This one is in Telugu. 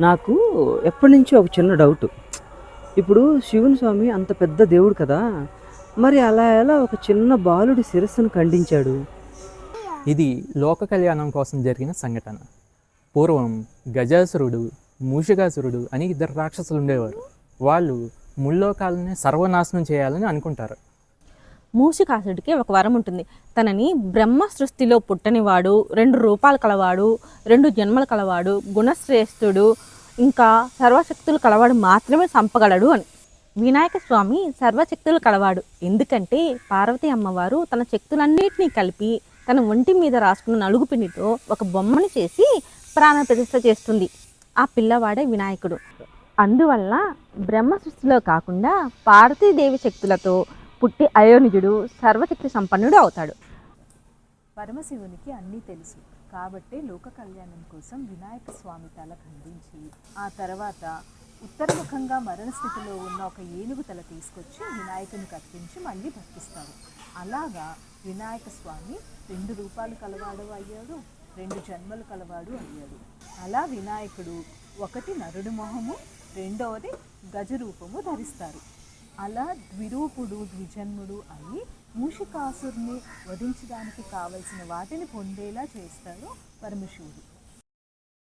నాకు ఎప్పటి నుంచో ఒక చిన్న డౌట్. ఇప్పుడు శివుని స్వామి అంత పెద్ద దేవుడు కదా మరి అలా ఎలా ఒక చిన్న బాలుడి శిరస్సును ఖండించాడు? ఇది లోక కళ్యాణం కోసం జరిగిన సంఘటన. పూర్వం గజాసురుడు మూషికాసురుడు అని ఇద్దరు రాక్షసులు ఉండేవారు. వాళ్ళు ముల్లోకాలని సర్వనాశనం చేయాలని అనుకుంటారు. మూషికాసుడికి ఒక వరం ఉంటుంది. తనని బ్రహ్మ సృష్టిలో పుట్టనివాడు రెండు రూపాలు కలవాడు రెండు జన్మలు కలవాడు గుణశ్రేష్ఠుడు ఇంకా సర్వశక్తులు కలవాడు మాత్రమే చంపగలడు అని. వినాయక స్వామి సర్వశక్తులు కలవాడు. ఎందుకంటే పార్వతి అమ్మవారు తన శక్తులన్నిటినీ కలిపి తన ఒంటి మీద రాసుకున్న నలుగు పిండితో ఒక బొమ్మని చేసి ప్రాణప్రతిష్ఠ చేస్తుంది. ఆ పిల్లవాడే వినాయకుడు. అందువల్ల బ్రహ్మ సృష్టిలో కాకుండా పార్వతీదేవి శక్తులతో పుట్టి అయోనిజుడు సర్వశక్తి సంపన్నుడు అవుతాడు. పరమశివునికి అన్నీ తెలుసు. కాబట్టే లోక కళ్యాణం కోసం వినాయక స్వామి తల ఖండించి ఆ తర్వాత ఉత్తరముఖంగా మరణ స్థితిలో ఉన్న ఒక ఏనుగు తల తీసుకొచ్చి వినాయకుని కత్తించి మళ్ళీ బతికిస్తారు అలాగా వినాయక స్వామి రెండు రూపాలు కలవాడు అయ్యాడు రెండు జన్మలు కలవాడు అయ్యాడు. అలా వినాయకుడు ఒకటి నరుడు మొహము రెండవది గజ రూపము ధరిస్తారు. అలా ద్విరూపుడు ద్విజన్ముడు అయి మూషికాసుర్ని వధించడానికి కావలసిన వాటిని పొందేలా చేస్తాడు పరమశివుడు.